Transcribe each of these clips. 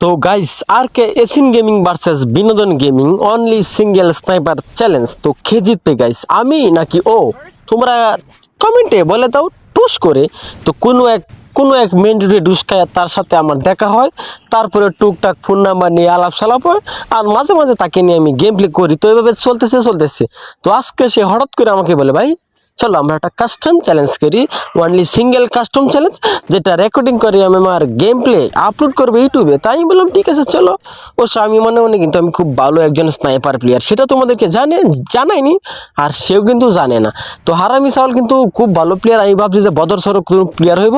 তো গাইস আর কে Esin gaming versus Binodon gaming only single sniper challenge তো কে জিতবে গাইস আমি নাকি ও? তোমরা কমেন্টে বলে দাও, টুস করে। তো কোনো এক কোনো এক মেন রোডে ডুসকায় তার সাথে আমার দেখা হয়। তারপরে টুকটাক ফোন নাম্বার নিয়ে আলাপ সালাপ হয়। আর মাঝে মাঝে তাকে নিয়ে আমি গেম প্লে করি। তো এভাবে চলতেছে চলতেছে। তো আজকে সে হঠাৎ করে আমাকে বলে, ভাই চলো আমরা একটা কাস্টম চ্যালেঞ্জ করি। ওনলি সিঙ্গেল কাস্টম চ্যালেঞ্জ যেটা রেকর্ডিং করে আমি আমার গেম প্লে আপলোড করব ইউটিউবে তাই আমি বললাম, ঠিক আছে, চলো। ও আমি মনে মনে কিন্তু আমি খুব ভালো একজন স্নাইপার প্লেয়ার সেটা তোমাদেরকে জানে, জানাইনি, আর সেও কিন্তু জানে না। তো হারামি সাউল কিন্তু খুব ভালো প্লেয়ার আমি ভাবছি যে বদর সরক প্লেয়ার হইব,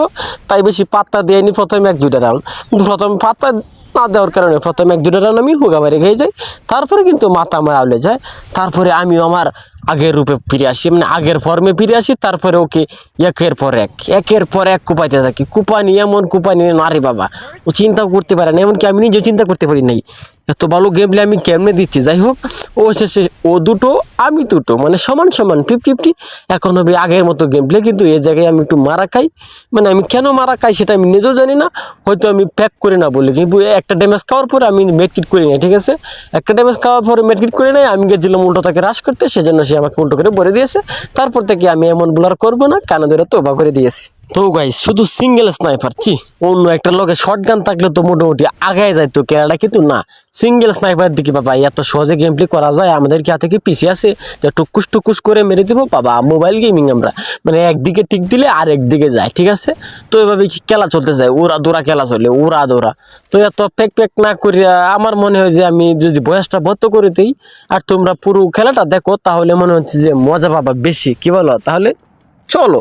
তাই বেশি পাত্তা দেয়নি প্রথমে এক, দুইটা রাউন্ড কিন্তু প্রথমে পাত্তা না দেওয়ার কারণে প্রথমে এক দুটো রান আমি হুগা মারে খেয়ে যাই। তারপরে কিন্তু মাথা আমার আউলে যায়। তারপরে আমি আমার আগের রূপে ফিরে আসি মানে আগের ফর্মে ফিরে আসি, তারপরে ওকে একের পর এক, একের পর এক কুপাইতে থাকি। কুপানি এমন কুপানি নারে বাবা, ও চিন্তাও করতে পারে না, এমনকি আমি নিজেও চিন্তা করতে পারি নাই। এত ভালো গেম প্লে আমি কেমনে দিচ্ছি? যাই হোক, ও শেষে ও দুটো, আমি দুটো মানে সমান সমান ফিফটি ফিফটি এখন হবে আগের মতো গেম কিন্তু এ জায়গায় আমি একটু মারা খাই। মানে আমি কেন মারা খাই সেটা আমি নিজেও জানি না, হয়তো আমি প্যাক করি না বলে, কিন্তু একটা ড্যামেজ খাওয়ার পরে আমি মেডকিট করি না ঠিক আছে? একটা ড্যামেজ খাওয়ার পরে মেডকিট করে নাই আমি গেছিলাম উল্টো তাকে হ্রাস করতে, সেজন্য সে আমাকে উল্টো করে বলে দিয়েছে, তারপর থেকে আমি এমন ব্লার করব না, কানে ধরে তোবা করে দিয়েছি। তো গাইস শুধু সিঙ্গেল স্নাইপার চি অন্য একটা লোকে শর্ট গান থাকলে তো মোটামুটি আগায় যায় তো কেরালা কিন্তু না। সিঙ্গেল স্নাইপার দিকে বাবা, এত সহজে গেম প্লে করা যায়, আমাদের কে থেকে পিছিয়ে আছে? যে টুকুস টুকুস করে মেরে দেবো, বাবা মোবাইল গেমিং আমরা। মানে একদিকে টিক দিলে আর একদিকে যায়, ঠিক আছে? তো এভাবে কি খেলা চলতে যায়? ওরা দৌড়া খেলা চলে ওরা দৌড়া তো এত প্যাক প্যাক না করিয়া আমার মনে হয় যে আমি যদি বয়সটা বদ্ধ করে দিই, আর তোমরা পুরো খেলাটা দেখো, তাহলে মনে হচ্ছে যে মজা পাবা বেশি, কি বলো? তাহলে চলো।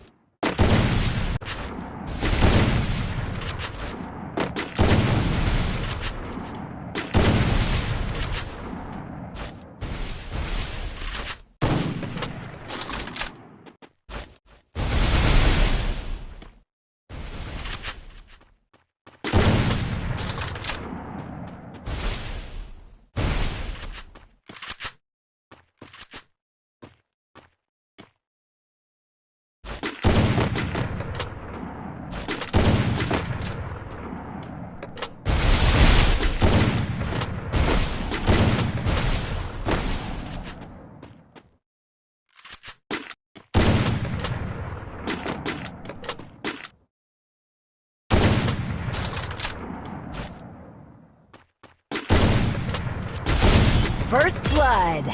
First Blood.